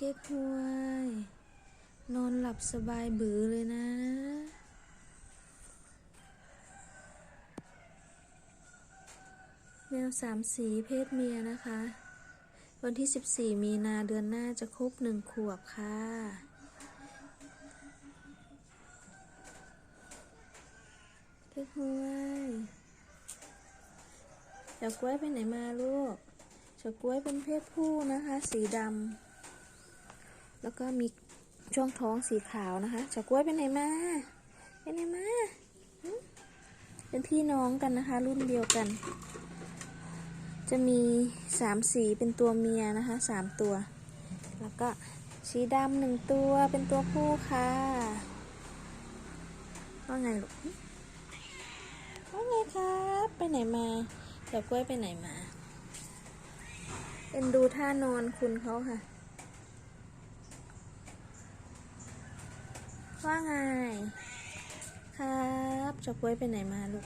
เก๊กฮวย นอนหลับสบายบือเลยนะ แมวสามสีเพศเมียนะคะ วันที่ 14 มีนาเดือนหน้าจะครบหนึ่งขวบค่ะเก๊กฮวยเจ้ากล้วยไปไหนมาลูกเจ้ากล้วยเป็นเพศผู้นะคะ สีดำ แล้วก็มีช่วงท้องสีขาวนะคะเจ้ากล้วยไปไหนมาไปไหนมาเป็นพี่น้องกันนะคะ รุ่นเดียวกัน จะมีสามสีเป็นตัวเมียนะคะสามตัว แล้วก็สีดำหนึ่งตัวเป็นตัวผู้ค่ะว่าไงลูกว่าไงครับไปไหนมาเจ้ากล้วยไปไหนมา เป็นดูท่านอนคุณเขาค่ะ ว่าไง ครับเจ้ากล้วยไปไหนมาลูก